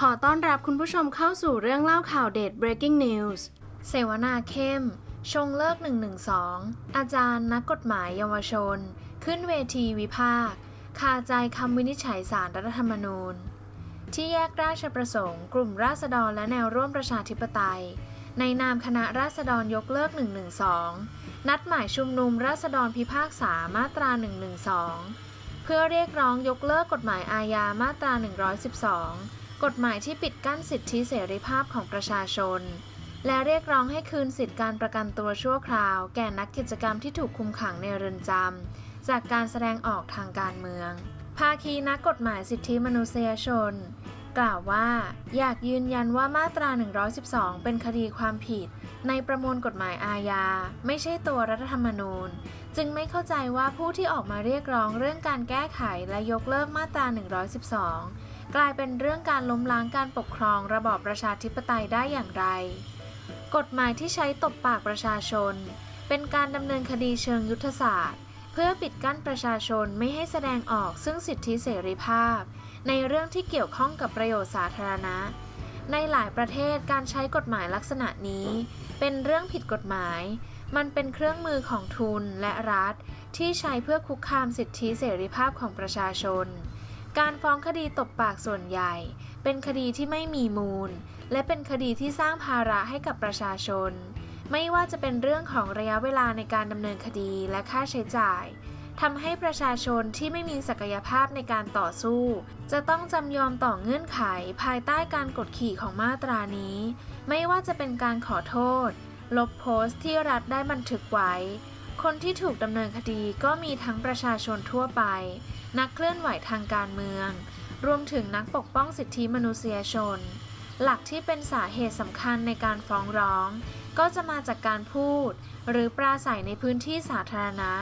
ขอต้อนรับคุณผู้ชมเข้าสู่เรื่องเล่าข่าวเด็ด breaking news เสวนาเข้ม ชงเลิก 112 อาจารย์นักกฎหมายเยาวชน ขึ้นเวทีวิพากษ์คาใจคำวินิจฉัยสารรัฐธรรมนูญ ที่แยกราชประสงค์ กลุ่มราษฎรและแนวร่วมประชาธิปไตย ในนามคณะราษฎรยกเลิก 112 นัดหมายชุมนุมราษฎรพิพากษามาตรา 112 เพื่อเรียกร้องยกเลิกกฎหมายอาญามาตรา 112 กฎหมายที่ปิดกั้นสิทธิเสรีภาพของประชาชน และเรียกร้องให้คืนสิทธิการประกันตัวชั่วคราว แก่นักกิจกรรมที่ถูกคุมขังในเรือนจำจากการแสดงออกทางการเมือง ภาคีนักกฎหมายสิทธิมนุษยชน กล่าวว่าอยากยืนยันว่ามาตรา 112 เป็นคดีความผิด ในประมวลกฎหมายอาญา ไม่ใช่ตัวรัฐธรรมนูญ จึงไม่เข้าใจว่าผู้ที่ออกมาเรียกร้องเรื่องการแก้ไขและยกเลิกมาตรา 112 กลายเป็นเรื่องการล้มล้างการปกครองระบอบประชาธิปไตยได้อย่างไร กฎหมายที่ใช้ตบปากประชาชน เป็นการดำเนินคดีเชิงยุทธศาสตร์ เพื่อปิดกั้นประชาชนไม่ให้แสดงออกซึ่งสิทธิเสรีภาพ ในเรื่องที่เกี่ยวข้องกับประโยชน์สาธารณะ ในหลายประเทศการใช้กฎหมายลักษณะนี้ เป็นเรื่องผิดกฎหมาย มันเป็นเครื่องมือของทุนและรัฐ ที่ใช้เพื่อคุกคามสิทธิเสรีภาพของประชาชน การฟ้องคดีตบปากส่วนใหญ่ เป็นคดีที่ไม่มีมูล และเป็นคดีที่สร้างภาระให้กับประชาชน ไม่ว่าจะเป็นเรื่องของระยะเวลาในการดำเนินคดีและค่าใช้จ่ายทำให้ประชาชนที่ไม่มีศักยภาพในการต่อสู้ จะต้องจำยอมต่อเงื่อนไขภายใต้การกดขี่ของมาตรานี้ ไม่ว่าจะเป็นการขอโทษ ลบโพสต์ที่รัฐได้บันทึกไว้ คนที่ถูกดำเนินคดีก็มีทั้งประชาชนทั่วไป นักเคลื่อนไหวทางการเมือง รวมถึงนักปกป้องสิทธิมนุษยชน หลักที่เป็นสาเหตุสำคัญในการฟ้องร้อง ก็จะมาจากการพูด หรือปราศัยในพื้นที่สาธารณะ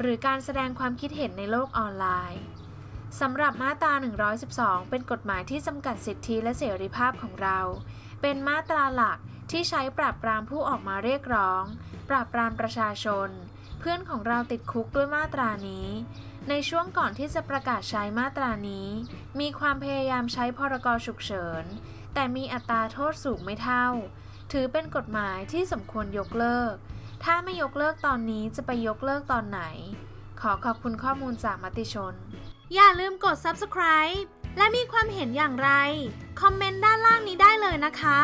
หรือการแสดงความคิดเห็นในโลกออนไลน์สำหรับมาตรา 112 เป็นกฎหมายที่จำกัดสิทธิและเสรีภาพของเรา เป็นมาตราหลักที่ใช้ปราบปรามผู้ออกมาเรียกร้อง ปราบปรามประชาชน เพื่อนของเราติดคุกด้วยมาตรานี้ ในช่วงก่อนที่จะประกาศใช้มาตรานี้ มีความพยายามใช้พรกฉุกเฉิน แต่มีอัตราโทษสูงไม่เท่า ถือเป็นกฎหมายที่สมควรยกเลิก ถ้าไม่ยกเลิกตอนนี้จะไปยกเลิกตอนไหน ขอขอบคุณข้อมูลจากมติชน อย่าลืมกด subscribe และมีความเห็นอย่างไร คอมเมนต์ด้านล่างนี้ได้เลยนะคะ